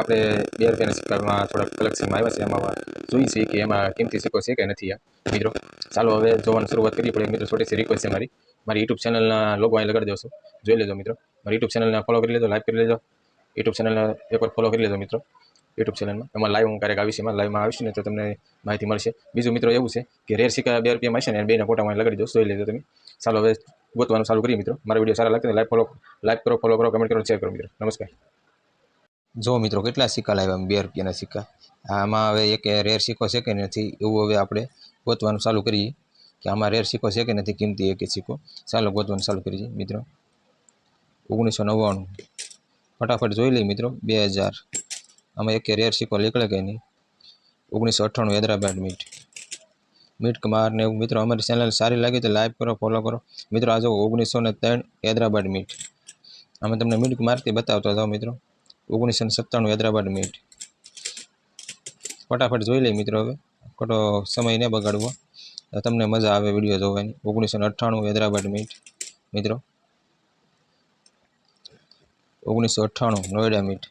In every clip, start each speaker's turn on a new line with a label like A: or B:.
A: આપણે બે રૂપિયાના સિક્કામાં થોડાક કલેક્શનમાં આવ્યા છે એમાં જોઈએ છીએ કે એમાં કિંમતી સિક્કો છે કે નથી આ. મિત્રો, ચાલો હવે જોવાની શરૂઆત કરીએ. એક મિત્રો છોટી રિક્વેસ્ટ છે મારી. મારી યુટ્યુબ ચેનલના લોગો અહીં લગાડી દેશો. જોઈ લેજો મિત્રો. મારી યુટ્યુબ ચેનલને ફોલો કરી લેજો લાઈક કરી લેજો. યુટ્યુબ ચેનલને એકવાર ફોલો કરી લેજો મિત્રો. યુટ્યુબ ચેનલમાં એમાં લાઈવ હું ક્યારેક આવીશ, એમાં લાઈવમાં આવીશ ને તો તમને માહિતી મળશે. બીજું મિત્રો એવું છે કે રેર સિક્કા બે રૂપિયામાં છે ને બેના ફોટામાં લગાડી દો. જોઈ લેજો તમે. ચાલો હવે ગોતવાનું ચાલુ કરીએ મિત્રો. મારા વીડિયો સારા લાગતા લાઈક ફોલો લાઈક કરો ફોલો કરો કમેન્ટ કરો શેર કરો મિત્રો. નમસ્કાર. જો મિત્રો, કેટલા સિક્કા લાવ્યા બે રૂપિયાના સિક્કા. આમાં હવે એક રેર સિક્કો છે કે નથી, એવું હવે આપણે ગોતવાનું ચાલુ કરીએ. કે આમાં રેર સિક્કો છે કે નથી, કિંમતી એક સિક્કો. ચાલો ગોતવાનું ચાલુ કરીએ, મિત્રો. ઓગણીસો નવ્વાણું. ફટાફટ જોઈ લઈએ, મિત્રો. બે હજાર. આમાં એક રેર સિક્કો નીકળે કે નહીં? ઓગણીસો અઠ્ઠાણું હૈદરાબાદ મીટ. મીટ કમાર ને મિત્રો, અમારી ચેનલ સારી લાગે તો લાઈક કરો ફોલો કરો. મિત્રો આજો ઓગણીસો ને ત્રણ હૈદરાબાદ મીટ. અમે તમને મીટ મારતી બતાવતો હતો મિત્રો. ઓગણીસો ને સત્તાણું હૈદરાબાદ મીટ ફટાફટ જોઈ લઈએ મિત્રો હવે. ખોટો સમય ન બગાડવો. તમને મજા આવે વીડિયો જોવાની. ઓગણીસો ને અઠ્ઠાણું હૈદરાબાદ મીટ મિત્રો. ઓગણીસો અઠ્ઠાણું નોઈડા મીટ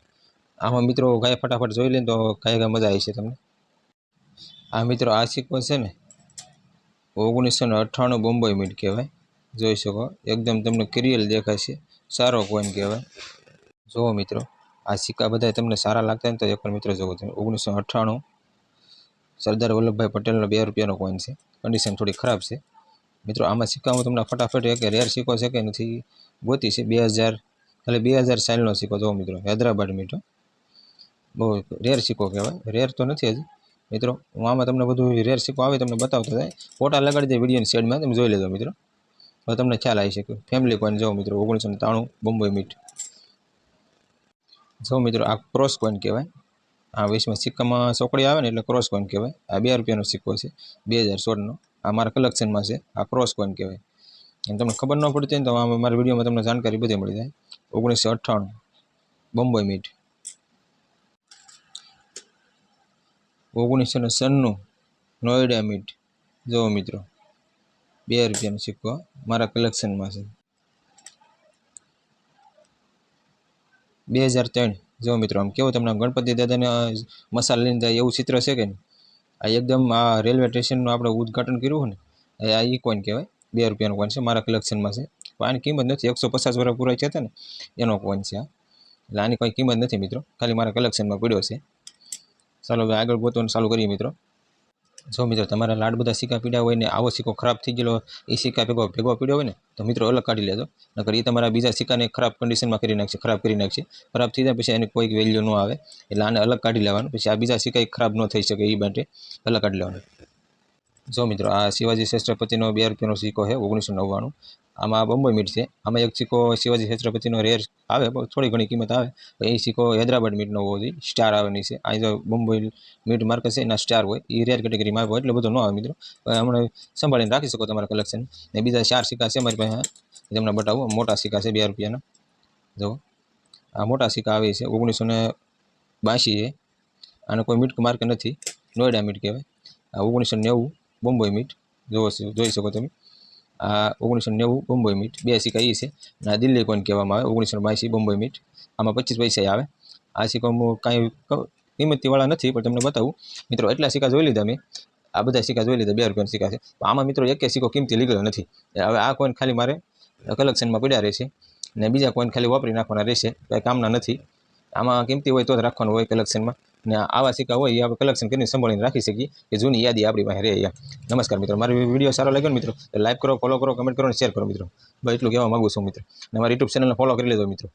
A: આમાં મિત્રો ગાય ફટાફટ જોઈ લઈએ તો ગાય ગાય મજા આવી છે તમને. આ મિત્રો આ સિક્વન્સ છે ને ઓગણીસો ને અઠ્ઠાણું બોમ્બઈ મીટ કહેવાય. જોઈ શકો. એકદમ તમને ક્રિયલ દેખાશે સારો કોઈન કહેવાય. જુઓ મિત્રો. આ સિક્કા બધા તમને સારા લાગતા હોય ને તો એકવાર મિત્રો જોવો તમે. ઓગણીસો અઠ્ઠાણું સરદાર વલ્લભભાઈ પટેલનો બે રૂપિયાનો કોઈન છે. કન્ડિશન થોડી ખરાબ છે. મિત્રો, આમાં સિક્કા તમને ફટાફટ એક રેર સિક્કો છે કે નથી ગોતી છે. બે હજાર, એટલે બે હજાર સાલનો સિક્કો જોવો મિત્રો. હૈદરાબાદ મીઠો. બહુ રેર સિક્કો કહેવાય. રેર તો નથી હજી. મિત્રો, હું આમાં તમને બધું રેર સિક્કો આવે તમને બતાવતો થાય ફોટા લગાડી દે વિડીયોની સાઈડમાં તમે જોઈ લેજો મિત્રો. હવે તમને ખ્યાલ આવી શકે. ફેમિલી કોઈન જાઓ મિત્રો. ઓગણીસો ત્રાણું બોમ્બઈ મીટ જો મિત્રો, આ ક્રોસ કોઈન કહેવાય. આ વીસમાં સિક્કામાં ચોકડી આવે ને એટલે ક્રોસ કોઈન કહેવાય. આ બે રૂપિયાનો સિક્કો છે, બે હજાર સોળનો. આ મારા કલેક્શનમાં છે, આ ક્રોસ કોઈન કહેવાય. એમ તમને ખબર ન પડતી હોય ને તો આમાં મારા વિડીયોમાં તમને જાણકારી બધી મળી જાય. ઓગણીસો અઠ્ઠાણું બોમ્બે મીટ. ઓગણીસો ને સન્નું નોઈડા મીટ. જુઓ મિત્રો, બે રૂપિયાનો સિક્કો મારા કલેક્શનમાં છે. બે હજાર ત્રણ. જો મિત્રો, આમ કેવું તમને ગણપતિ દાદાને મસાલા લઈને જાય એવું ચિત્ર છે કે આ એકદમ આ રેલવે સ્ટેશનનું આપણે ઉદ્ઘાટન કર્યું ને આ ઈ કોઈન કહેવાય? બે રૂપિયાનો કોઈન છે? મારા કલેક્શનમાં છે. પણ આની કિંમત નથી, એકસો પચાસ વર્ષ પૂરા છે ને, એનો કોઈન છે આ? એટલે આની કોઈ કિંમત નથી મિત્રો, ખાલી મારા કલેક્શનમાં પડ્યો છે. ચાલો હવે આગળ ગોતવાનું ચાલુ કરીએ મિત્રો. જો મિત્રો, તમારા લાડ બધા સિક્કા પીડ્યા હોય ને આવો સિક્કો ખરાબ થઈ ગયેલો, એ સિક્કા ભેગો ભેગો પીડ્યો હોય ને, તો મિત્રો અલગ કાઢી લેજો. નકર એ તમારા બીજા સિક્કાને ખરાબ કન્ડિશનમાં કરી નાખશે, ખરાબ કરી નાખશે. ખરાબ થઈ જાય પછી એની કોઈ વેલ્યુ ન આવે. એટલે આને અલગ કાઢી લેવાનું. પછી આ બીજા સિક્કા ખરાબ ન થઈ શકે એ માટે અલગ કાઢી લેવાનું. જો મિત્રો, આ શિવાજી શ્રેષ્ઠપતિનો બે રૂપિયાનો સિક્કો છે ઓગણીસો નવ્વાણું. આમાં બોમ્બે મીટ છે. આમાં એક સિક્કો શિવાજી છત્રપતિનો રેર આવે થોડી ઘણી કિંમત આવે. એ સિક્કો હૈદરાબાદ મીટનો હોવો જોઈએ. સ્ટાર આવેની છે. આ જો બોમ્બે મીટ માર્ક છે, એના સ્ટાર હોય. એ રેર કેટેગરીમાં આવે, એટલે બધો ન આવે મિત્રો. હમણાં સંભાળીને રાખી શકો તમારા કલેક્શન ને બીજા ચાર સિક્કા છે મારી પાસે તમને બતાવું મોટા સિક્કા છે, બે રૂપિયાના. જો. આ મોટા સિક્કા આવે છે, ઓગણીસો ને બાસી છે આને કોઈ મીટ માર્ક નથી. નોઈડા મીટ કહેવાય. આ ઓગણીસો નેવું બોમ્બે મીટ. જોવો જોઈ શકો તમે. આ ઓગણીસો નેવું બોમ્બે મીટ. બે સિક્કા એ છે. અને આ દિલ્હી કોઈન કહેવામાં આવે? ઓગણીસો બાસી બોમ્બે મીટ. આમાં પચીસ પૈસા આવે. આ સિક્કા હું કાંઈ કિંમતીવાળા નથી, પણ તમને બતાવું. મિત્રો, એટલા સિક્કા જોઈ લીધા મેં. આ બધા સિક્કા જોઈ લીધા. બે રૂપિયાના સિક્કા છે. આમાં મિત્રો, એક સિક્કો કિંમતી લીધેલો નથી. હવે આ કોઈન ખાલી મારે કલેક્શનમાં પડ્યા રહેશે ને બીજા કોઈન ખાલી વાપરી નાખવાના રહેશે? કાંઈ કામના નથી. આમાં કિંમતી હોય તો જ રાખવાનું હોય કલેક્શનમાં. ને આવા સિક્કા હોય એ આપણે કલેક્શન કરીને સંભાળીને રાખી શકીએ કે જૂની યાદી આપણી પાસે રહે એમ. નમસ્કાર મિત્રો, મારો વીડિયો સારો લાગ્યો મિત્રો લાઈક કરો ફોલો કરો કમેન્ટ કરો અને શેર કરો મિત્રો. બસ એટલું કહેવા માગું છું મિત્રો. અને મારી યુટ્યુબ ચેનલને ફોલો કરી લેજો મિત્રો.